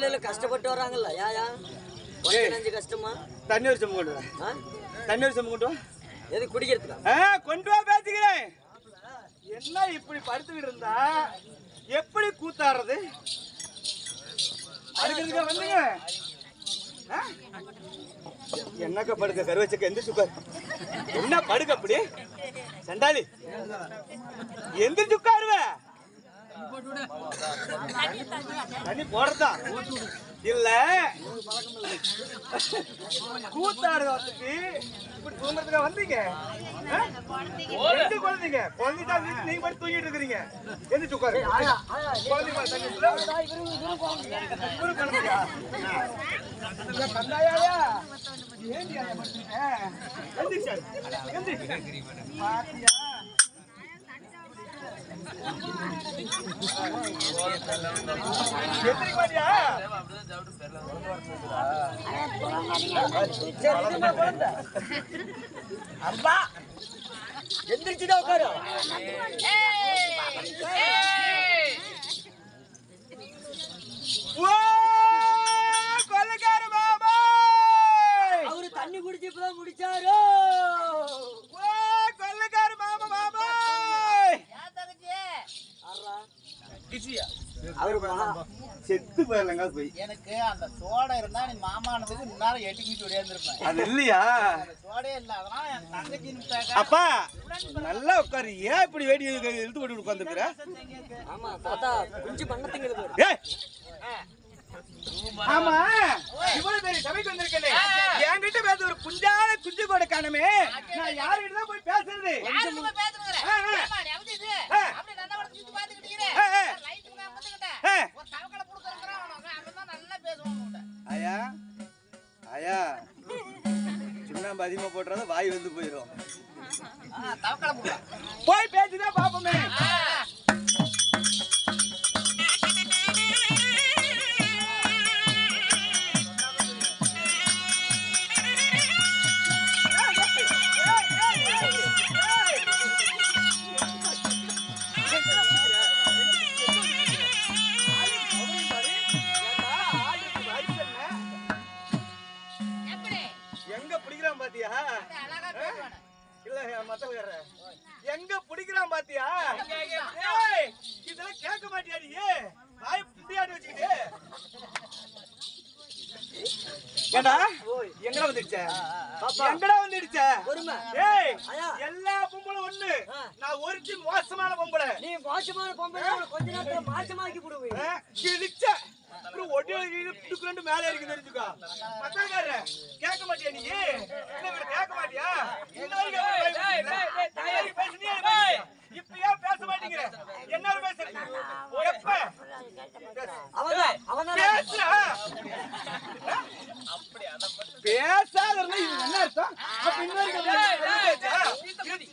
வேலையில கஷ்டப்பட்டு வராங்கல்ல யாயா கொஞ்சம் கஷ்டமா? தண்ணி ஒரு செம்பு கொண்டு வா? தண்ணி ஒரு செம்பு கொண்டு வா. எது குடிக்கிறதுக்கா? கொண்டு வா பேசிக்கிறேன். என்ன இப்படி படுத்துக்கிட்டு இருந்தா? எப்படி கூத்தாடுறது? அடுக்கிறதுக்கா வந்துங்க? என்னக்கா படுக்க? கருவச்சக்க எந்திரிச்சு உட்காரு. என்ன படுக்க அப்படி? சண்டாளி. எந்திரிச்சு உட்காருவ. தண்ணி போடுறதா? இல்ல. கூத்தாடுறதுக்கு இப்படி தூங்குறதுக்கா வந்தீங்க? ஆ? ரெண்டு குழந்தைங்க. குழந்தைங்க வீட்டு நீங்க மட்டும் தூங்கிட்டு இருக்கிறீங்க. எந்திரிச்சு உட்காரு. குழந்தைங்க. குழந்தையா? எந்திரிக்க எந்திரிச்சுதான் உட்காரு ஓ, கொள்ளைக்கார மாமா! அவரு தண்ணி குடிச்சு இப்பதான் முடிச்சாரு ஓ, கொள்ளைக்கார மாமா, மாமா! அவரு மகா செத்து போயிடலங்க போய். எனக்கு அந்த சோடை இருந்தா நீ மாமானதுக்கு முன்னால எட்டி குச்சி ஒடியாந்துருப்பேன் அது இல்லையா? அந்த சோடையே இல்ல அதனால என் தங்கச்சி அப்பா நல்லா உட்காரு. ஏன் இப்படி வேடி இழுத்து போட்டு உட்காந்துருக்குற? ஆமா தாத்தா குஞ்சு பண்ண திங்குது ஏய்! ஆமா இவ்வளவு பெரிய சபைக்கு வந்திருக்கேனே. என்கிட்ட பேச ஒரு குஞ்சான குஞ்சு கூட காணுமே. நான் யாருகிட்ட ஏண்டா எங்கடா வந்துடுச்ச எங்கடா வந்துடுச்ச. ஏய். எல்லா பொம்பளும் ஒண்ணு. நான் ஒருத்தி மோசமான பொம்பளை. நீ மோசமான பொம்பளை கொஞ்ச நேரத்துல மாசமாக்கி விடுவீங்க ஆ, கிழிச்ச. அப்புறம் துக்குறண்டு மேல இருக்கு தெரிஞ்சுக்கோ. மத்தக்கார கேட்க மாட்டியா நீ? கேட்க மாட்டியா? இப்ப ஏன் பேச மாட்டேங்கிற? என்ன பேசுறீங்க அவன் பேசாத இருந்தா இது என்ன அர்த்தம் அப்ப இன்னொரு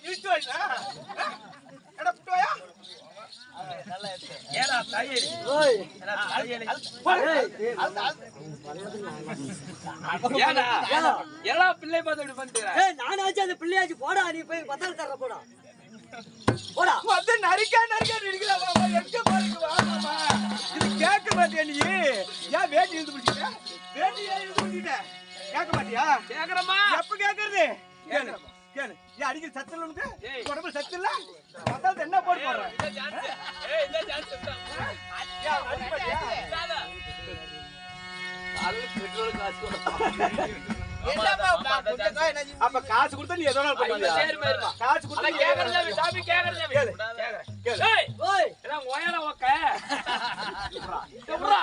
இழுத்து வைடா எடா புட்டுவாயா ஓய் எல்லா பிள்ளை பார்த்து இப்படி பண்ணிட்டு நானாச்சும் அந்த பிள்ளையாச்சும் போடா நீ போய் பத்தாள் தர போடா. போடா. வந்து நரிக்கா நரிக்கா நடிக்கிறா மாமா எங்க பாருங்க இது கேட்க மாட்டியா நீ? ஏன் வேட்டி இழுத்து பிடிச்சிட்ட? வேட்டி ஏன் இழுத்து பிடிச்சிட்ட? கேட்க மாட்டியா? கேக்குறமா எப்ப கேக்குறது? கேளு கேளு. ஏன் அடிக்கிற சத்து இல்ல உனக்கு? உடம்புல சத்து இல்ல? மத்தாது என்ன போட்டு போடுற? இந்த சான்ஸ் ஏய் இந்த சான்ஸ் ஏன் அடிக்க மாட்டியா பெட்ரோல் காசு கூட அப்ப காசு கொடுத்தா நீ எதோ காசு கொடுத்தா. கேக்குறேன் கேளு. ஏய் ஓய். எல்லாம் ஒயல ஓக்க எப்படா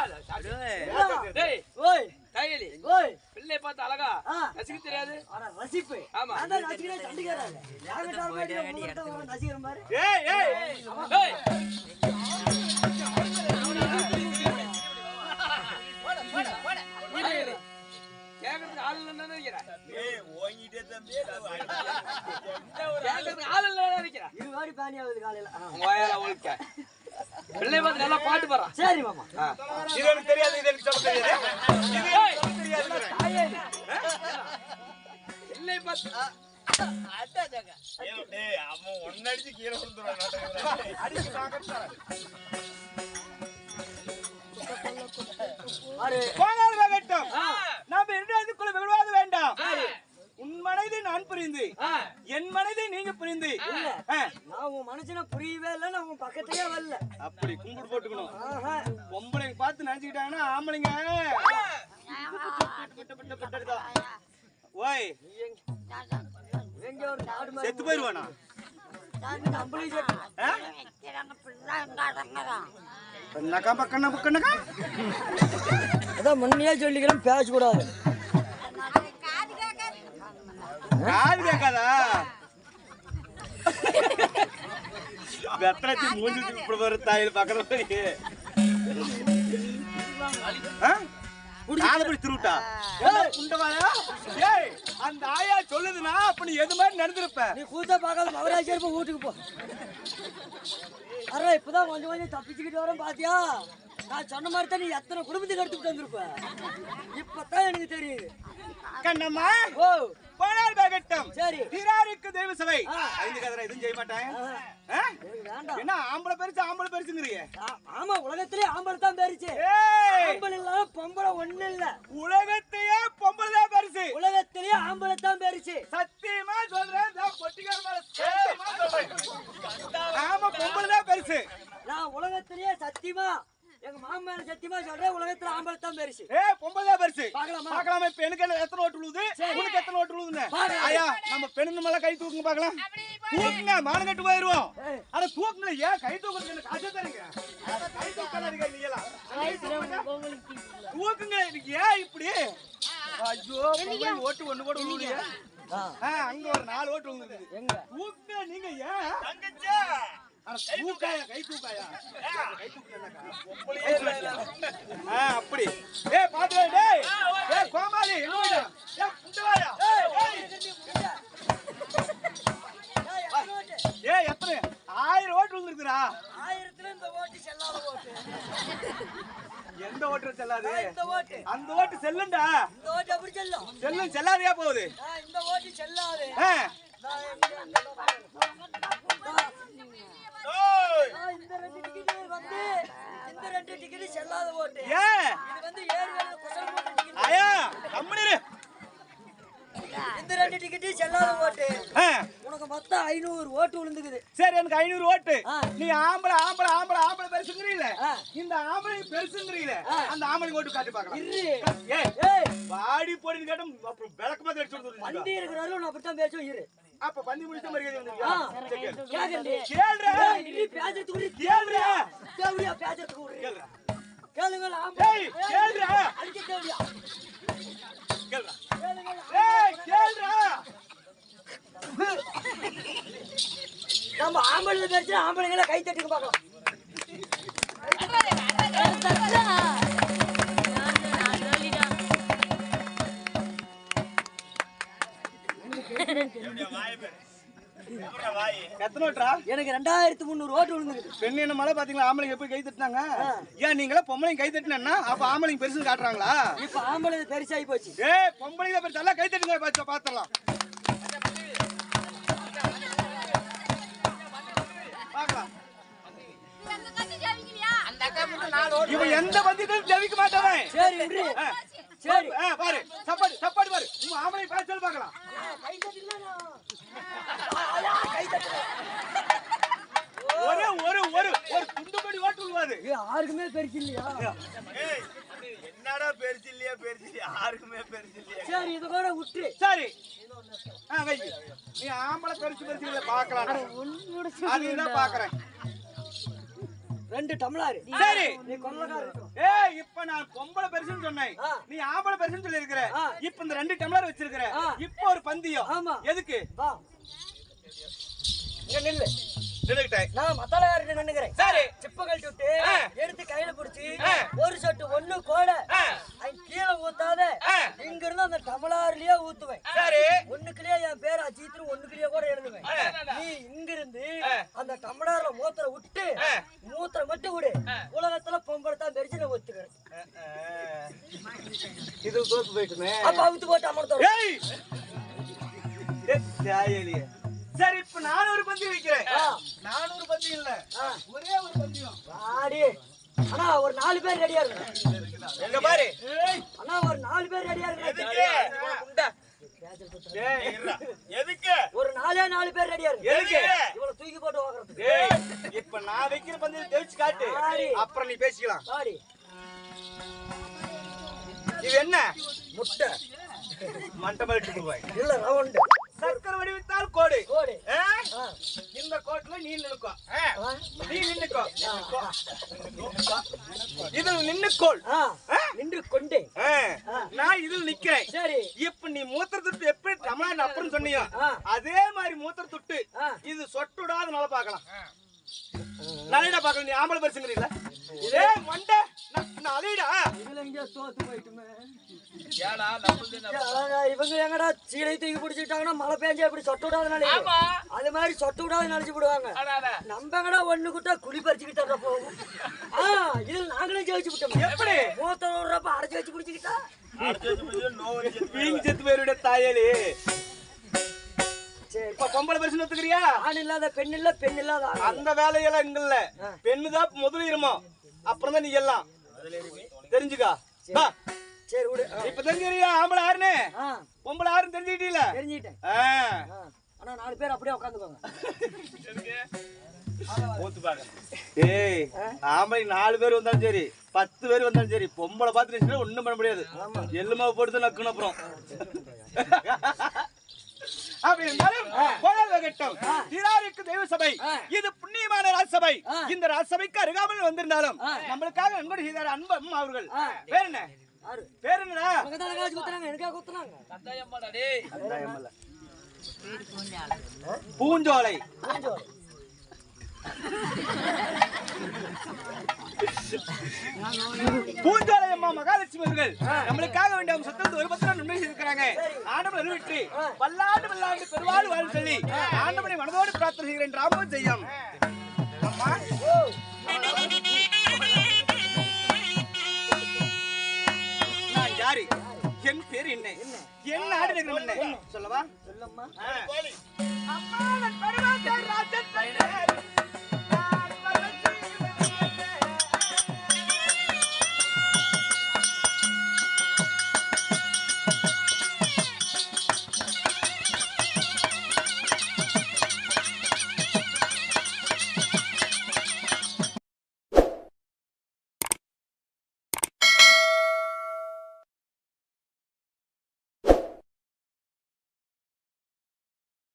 டேய் ஓய். கையலி ஓய். பிள்ளை பார்த்து அழகா. ரசிக்க தெரியாது? அட ரசிப்பு. ஆமா. நான் தான் ரசிக்கிறேன் சண்டிகராங்க யார்கிட்ட போயிட்டு பாரு ஏய் ஏய் கேக்குறதுக்கு ஆள் இல்லைன்னு நினைக்கிறேன் ஏய் ஓங்கிட்டே தம்பி கேக்குறதுக்கு ஆள் இல்லைன்னு நினைக்கிறேன் இது மாதிரி ஆகுது காலையில ஆ. ஒயல ஒழுக்க பிள்ளை பார்த்து நல்லா பாட்டு பாடுறான் சரி மாமா இது எனக்கு தெரியாது இது எனக்கு சொல்ல அவன் ஒன்னடிச்சு கீழே விழுந்துறான் அடிச்சு போனால் வேகட்டும் நாம இரண்டாவதுக்குள்ள விவாத வேண்டாம் உன் மனதை நான் புரிந்து என் மனதை நீங்க புரிந்து நான் உன் மனுஷனை புரியவே இல்லை நான் உன் பக்கத்துலயே வரல அப்படி கும்பிடு போட்டுக்கணும். பொம்பளைங்க பார்த்து நினைச்சுக்கிட்டாங்கன்னா ஆம்பளைங்க ஓய் செத்து போயிருவானா? முன்னையே சொல்லிக்கிறேன் பேசக்கூடாது காது கேட்காதா? வெத்தலத்தி மூஞ்சி இப்படி வர தாயில் பக்கத்துல காதபடி திருவிட்டா? குண்டவாயா ஏய் அந்த ஆயா சொல்லுதுன்னா அப்ப நீ எது மாதிரி நடந்திருப்ப? நீ கூத்த பார்க்காத மகராஜர் போய் வீட்டுக்கு போ. அரே இப்பதான் கொஞ்சம் கொஞ்சம் தப்பிச்சுக்கிட்டு வரேன் பாத்தியா? நான் சொன்ன மாதிரி தான் நீ எத்தனை குடும்பத்துக்கு எடுத்துக்கிட்டு வந்திருப்ப? இப்பதான் எனக்கு தெரியுது. கண்ணம்மா? ஓ போனால் பேகட்டம் சரி. தீராருக்கு தெய்வ சபை. ஐந்து கதிரை எதுவும் செய்ய மாட்டேன் என்ன ஆம்பளை பெருசு ஆம்பளை பெருசுங்கிறிய? ஆமா உலகத்திலே ஆம்பளை தான் பெருச்சு ஏய்! ஆம்பளை இல்லாம பொம்பளை ஒண்ணு இல்ல. உலகத்தையே பொம்பளை தான் பெருசு. உலகத்திலேயே ஆம்பளை தான் பெருச்சு சத்தியமா சொல்றேன் பொட்டிக்கார மேல சத்தியமா சொல்றேன். ஆமா பொம்பளை தான் பெருசு. நான் உலகத்திலேயே சத்தியமா எங்க மாமன் சத்தியமா சொல்றேன் உலகத்துல ஆம்பளை தான் பெருச்சு ஏ பொம்பளை தான் பெருசு. பார்க்கலாமா? பார்க்கலாமா? இப்ப எனக்கு எத்தனை ஓட்டு விழுது சரி. உனக்கு எத்தனை ஓட்டு விழுதுன்னு. ஐயா நம்ம பெண்ணு மேல கை தூக்குங்க பார்க்கலாம். தூக்குங்க மானம் கட்டு போயிருவோம். ஆனா தூக்குங்க ஏன் கை தூக்குறது எனக்கு காசு தரீங்க கை தூக்காதீங்க நீ எல்லாம் தூக்குங்க. எனக்கு ஏன் இப்படி? ஐயோ ஓட்டு ஒண்ணு ஆ, ஆ, அங்க ஒரு நாலு ஓட்டு விழுந்துருக்குது எங்க? தூக்குங்க நீங்க ஏன்? ஆனா அப்படி. ஏய் பாத்து டேய். ஏய். கோமாளி போயிட்ட? ஏய் புண்டவாயா எத்தனை? ஆயிரம் ஓட்டு விழுந்துருக்குடா ஆயிரத்துல இந்த ஓட்டு செல்லாத ஓட்டு. எந்த ஓட்டு செல்லாது? அந்த ஓட்டு செல்லுண்டா இந்த ஓட்டு எப்படி செல்லும். செல்லும் செல்லாதையா போகுது? இந்த ஓட்டு செல்லாது. இந்த ரெண்டு வந்து இந்த ரெண்டு டிக்கெட் செல்லாத ஓட்டு இது வந்து ஏறு குசல் கம்முனிரு இந்த ரெண்டு டிக்கெட் செல்லாத ஓட்டு. உனக்கு மொத்தம் ஐநூறு ஓட்டு விழுந்துக்குது சரி எனக்கு ஐநூறு ஓட்டு. நீ ஆம்பளை ஆம்பளை ஆம்பளை ஆம்பளை பெருசுங்கிறீல. இந்த ஆம்பளை பெருசுங்கிறீல. அந்த ஆம்பளை ஓட்டு காட்டி பார்க்கலாம் இரு ஏய் ஏய் வாடி போடின்னு கேட்டும் அப்புறம் விளக்கு மாதிரி அடிச்சு விடுறது வண்டி இருக்கிறாரு நான் அப்படித்தான் பேசுவேன் இரு அப்ப பந்தி முடிச்ச கேளுடா நம்ம ஆம்பளை பேசுற ஆம்பளைங்களை கை தட்டுக்கு பார்க்கலாம். எனக்கு ரெண்டாயிரத்தி முந்நூறு ஓட்டு விழுந்துருக்கு பெண் என்ன மழை பாத்தீங்களா? ஆம்பளைங்க போய் கை தட்டினாங்க? ஏன் நீங்களா பொம்பளைங்க கை தட்டினா அப்ப ஆம்பளைங்க பெருசுன்னு காட்டுறாங்களா? இப்ப ஆம்பளை பெருசாகி போச்சு. ஏய் பொம்பளைங்க பெருசு எல்லாம் கை தட்டுங்க பாத்து பாத்துடலாம். இவன் எந்த பந்தயத்திலும் ஜெயிக்க மாட்டானே சரி. சரி. ஆ, பாரு. சப்பாடு சப்பாடு பாரு. உங்க ஆம்பளை பேச சொல்லி பார்க்கலாம். ஒரு ஒரு ஒரு ஒரு துண்டுபடி ஓட்டு விழுவாது. யாருக்குமே பெருசு இல்லையா? என்னடா பெருசு இல்லையா பெருசு இல்லையா? யாருக்குமே பெருசு இல்லையா? சரி இது கூட விட்டுரு சரி. ஆ வை நீ ஆம்பளை பெருசு பெருசு இல்லை பார்க்கலாம். அதையும் தான் பார்க்கறேன். ரெண்டு டம்ளாரு சரி. நீ ஏய் இப்ப நான் பொம்பளை பெருசுன்னு சொன்னேன். நீ ஆம்பளை பெருசுன்னு சொல்லி இருக்கிற. இப்ப இந்த ரெண்டு டம்ளர் வச்சிருக்கிற. இப்ப ஒரு பந்தயம். ஆமா. எதுக்கு? வா. இங்க நில்லு. நின்னுக்கிட்டேன். நான் மத்தால யார்கிட்ட நின்னுக்கிறேன். சரி. சிப்ப கழட்டி விட்டு. எடுத்து கையில புடிச்சு. ஒரு சொட்டு ஒண்ணு கோட கீழே ஊத்தாத. இங்க இருந்து அந்த டமலார்லயே ஊத்துவேன். சரி. ஒண்ணுக்குள்ளேயே என் பேர் அஜித்னு ஒண்ணுக்குள்ளேயே கூட எழுதுவேன். நீ இங்க இருந்து அந்த டமலார்ல மூத்திர விட்டு மூத்திர மட்டும் விடு. உலகத்துல பொம்பளை தான் பெருசு நான் ஒத்துக்கிறேன் இது தோத்து போயிட்டுமே. அப்ப அவுத்து போட்டு அமர்த்தோம் ஏய்! ஏய், தாயேலியே. சரி இப்ப நானூறு பந்தி வைக்கிறேன். இல்ல. ஒரே ஒரு பந்தியம் ஆடி அண்ணா ஒரு நாலு பேர் ரெடியா இருக்கு எங்க பாரு? அண்ணா ஒரு நாலு பேர் ரெடியா இருக்கு உண்டா? டேய், எதுக்கு? ஒரு நாலே நாலு பேர் ரெடியா இருக்கு எதுக்கு? இவ்வளவு தூக்கி போட்டு வாங்குறதுக்கு இப்ப நான் வைக்கிற பந்தயம் ஜெயிச்சு காட்டு. ஆடி. அப்புறம் நீ பேசிக்கலாம். பாடி இது என்ன? முட்டை. மண்டபம் இட்டு போவாய் இல்ல ரவுண்டு சக்கர வடிவித்தால் கோடு. இந்த கோட்டுல நீ நின்னுக்கோ. நீ நின்னுக்கோ. இதுல நின்னுக்கோள். நின்று கொண்டே. நான் இதில் நிக்கிறேன் சரி. இப்ப நீ மூத்திர துட்டு எப்படி தமிழ்நாடு அப்புறம் சொன்னியோ. அதே மாதிரி மூத்திர துட்டு. இது சொட்டுடாத நல்லா பார்க்கலாம். நலைடா பார்க்கலாம் நீ ஆம்பளை பரிசுங்கிறீங்களா? இதே மண்டை அலைடா இதுல எங்கேயோ தோத்து போயிட்டுமே ஏடா இவங்க எங்கடா சீலை தூக்கி பிடிச்சிட்டாங்கன்னா மழை பெஞ்சா இப்படி சொட்டு விடாத நினைச்சு ஆமா. அது மாதிரி சொட்டு விடாத நினைச்சு விடுவாங்க. நம்ம எங்கடா ஒண்ணு குட்டா குழி பறிச்சுக்கிட்டா போகும் ஆ இதுல நாங்களே ஜெயிச்சு விட்டோம். எப்படி? மூத்த விடுறப்ப அடைச்சு வச்சு பிடிச்சிக்கிட்டா செத்து பேருடைய தாயலி. இப்ப பொம்பளை பரிசு ஒத்துக்கிறியா? ஆண் இல்லாத பெண் இல்ல பெண் இல்லாத. அந்த வேலையெல்லாம் இங்க இல்ல. பெண்ணுதான் முதல் இருமோ? அப்புறம் தான் நீ எல்லாம். தெரிஞ்சுக்கா. சரி. விடு. இப்ப தெரிஞ்சுக்கிறியா? ஆம்பளை யாருன்னு ஆ. பொம்பளை யாருன்னு தெரிஞ்சுக்கிட்டீல தெரிஞ்சுக்கிட்டேன். ஆ. ஆ. ஆனா நாலு பேர் அப்படியே உட்காந்துக்கோங்க ஊத்து பாக்க ஏய் ஆம்பளை நாலு பேர் வந்தாலும் சரி பத்து பேர் வந்தாலும் சரி பொம்பளை பார்த்து ஒண்ணும் பண்ண முடியாது. எள்ளுமாவை போட்டு தான் நக்கணும் அப்புறம். அப்படி இருந்தாலும் கோயில் வகட்டம் திராருக்கு தெய்வ சபை இது புண்ணியமான ராஜ்சபை இந்த ராஜ்சபைக்கு அருகாமல் வந்திருந்தாலும் நம்மளுக்காக நன்கொடை செய்தார் அன்பம் அவர்கள். பேர் என்ன? என்னடா? டேய். பூஞ்சோலை. கொஞ்சம் பூஞ்சோலை அம்மா மகாலட்சுமி அவர்கள் நம்மளுக்காக வேண்டிய அவங்க சத்தத்தை ஒரு பத்திரம் நன்மை செய்திருக்கிறாங்க. ஆண்டவன் அருவிட்டு பல்லாண்டு பல்லாண்டு பெருவாள் வாழ் சொல்லி ஆண்டவனை மனதோடு பிரார்த்தனை செய்கிறேன். ராமோ செய்யம். அம்மா. நான் யாரு? என் பேர் என்ன? என்ன? சொல்லவா? சொல்லம்மா.